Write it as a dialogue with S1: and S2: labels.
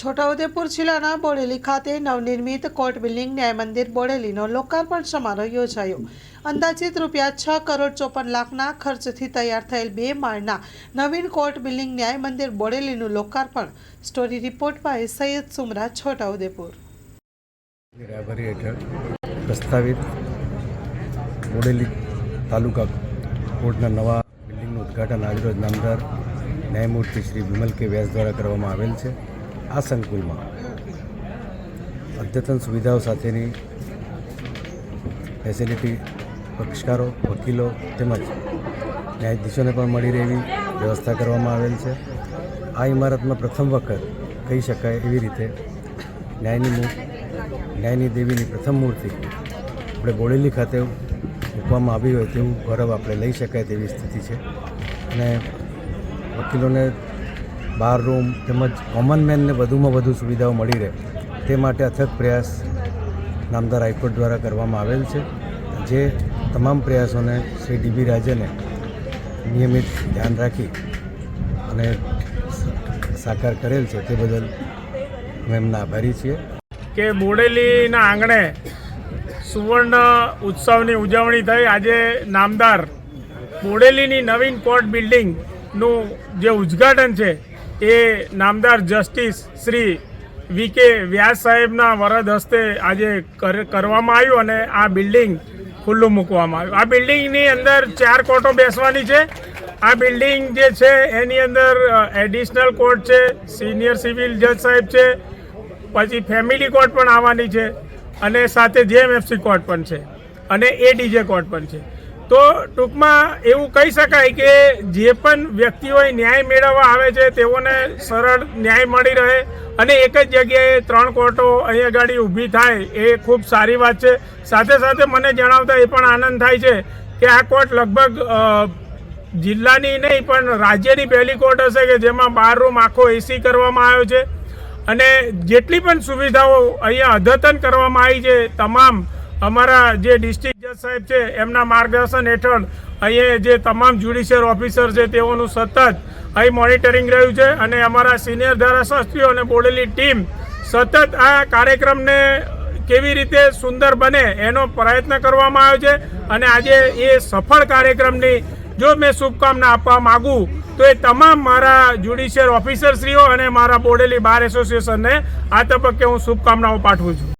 S1: છોટાઉદેપુર જિલ્લાના બોડેલી ખાતે નવનિર્મિત કોર્ટ બિલ્ડિંગ ન્યાય મંદિર બોડેલીનો લોકાર્પણ સમારોહ યોજાયો. અંદાજિત રૂપિયા છ કરોડ ચોપન લાખના ખર્ચથી તૈયાર થયેલ બે માળના નવીન કોર્ટ બિલ્ડિંગ ન્યાય મંદિર બોડેલીનું લોકાર્પણ. Story report by Saiyed Sumra Chhotaudepur.
S2: પ્રસ્તાવિત બોડેલી તાલુકા કોર્ટના નવા બિલ્ડિંગનું ઉદ્ઘાટન આજરોજ નામદાર ન્યાયમૂર્તિ શ્રી વિમલ કે વ્યાસ દ્વારા કરવામાં આવેલ છે. આ સંકુલમાં અદ્યતન સુવિધાઓ સાથેની ફેસિલિટી પક્ષકારો, વકીલો તેમજ ન્યાયાધીશોને પણ મળી રહેવી વ્યવસ્થા કરવામાં આવેલ છે. આ ઇમારતમાં પ્રથમ વખત કહી શકાય એવી રીતે ન્યાયની ન્યાયની દેવીની પ્રથમ મૂર્તિ આપણે બોડેલી ખાતે મૂકવામાં આવી હોય તેવું ગૌરવ આપણે લઈ શકાય તેવી સ્થિતિ છે. અને વકીલોને બાર રૂમ તેમજ કોમન મેનને વધુમાં વધુ સુવિધાઓ મળી રહે. તે માટે અથક પ્રયાસ નામદાર હાઈકોર્ટ દ્વારા કરવામાં આવેલ છે, જે તમામ પ્રયાસોને શ્રી ડીબી રાજને નિયમિત ધ્યાન રાખી અને સાકાર કરેલ છે તે બદલ અમે એમના આભારી છીએ.
S3: કે બોડેલીના આંગણે સુવર્ણ ઉત્સવની ઉજવણી થઈ. આજે નામદાર બોડેલીની નવીન કોર્ટ બિલ્ડિંગનું જે ઉદ્ઘાટન છે એ નામદાર જસ્ટિસ શ્રી વી કે વ્યાસ સાહેબના વરદ હસ્તે આજે કર- કરવામાં આવ્યું અને આ બિલ્ડિંગ ખુલ્લું મૂકવામાં આવ્યું. આ બિલ્ડિંગની અંદર ચાર કોર્ટો બેસવાની છે. આ બિલ્ડિંગ જે છે, એની અંદર એડિશનલ કોર્ટ છે સિનિયર સિવિલ જજ સાહેબ છે, પછી ફેમિલી કોર્ટ પણ આવવાની છે અને સાથે જેએમએફસી કોર્ટ પણ છે અને એ ડીજે કોર્ટ પણ છે. તો ટૂંકમાં એવું કહી શકાય કે જે પણ વ્યક્તિઓએ ન્યાય મેળવવા આવે છે, તેઓને સરળ ન્યાય મળી રહે અને એક જ જગ્યાએ ત્રણ કોર્ટો અહીંયા ગાડી ઊભી થાય એ ખૂબ સારી વાત છે. સાથે સાથે મને જણાવતા એ પણ આનંદ થાય છે કે આ કોર્ટ લગભગ જિલ્લાની નહીં, પણ રાજ્યની પહેલી કોર્ટ હશે કે જેમાં બાર રૂમ આખો એસી કરવામાં આવ્યો છે. અને જેટલી પણ સુવિધાઓ અહીંયા અદ્યતન કરવામાં આવી છે, તમામ અમારા જે ડિસ્ટ્રિક્ટ જજ સાહેબ છે, એમના માર્ગદર્શન હેઠળ અહીંયા જે તમામ જ્યુડિશિયલ ઓફિસર છે, તેઓનું સતત અહીં મોનિટરિંગ રહ્યું છે અને અમારા સિનિયર ધારાશાસ્ત્રીઓ અને બોલેલી ટીમ સતત આ કાર્યક્રમને કેવી રીતે સુંદર બને એનો પ્રયત્ન કરવામાં આવ્યો છે અને આજે એ સફળ કાર્યક્રમની જો મેં શુભકામના આપવા માગું, તો એ તમામ મારા જ્યુડિશિયલ ઓફિસરશ્રીઓ અને મારા બોડેલી બાર એસોસિએશનને આ તબક્કે હું શુભકામનાઓ પાઠવું છું.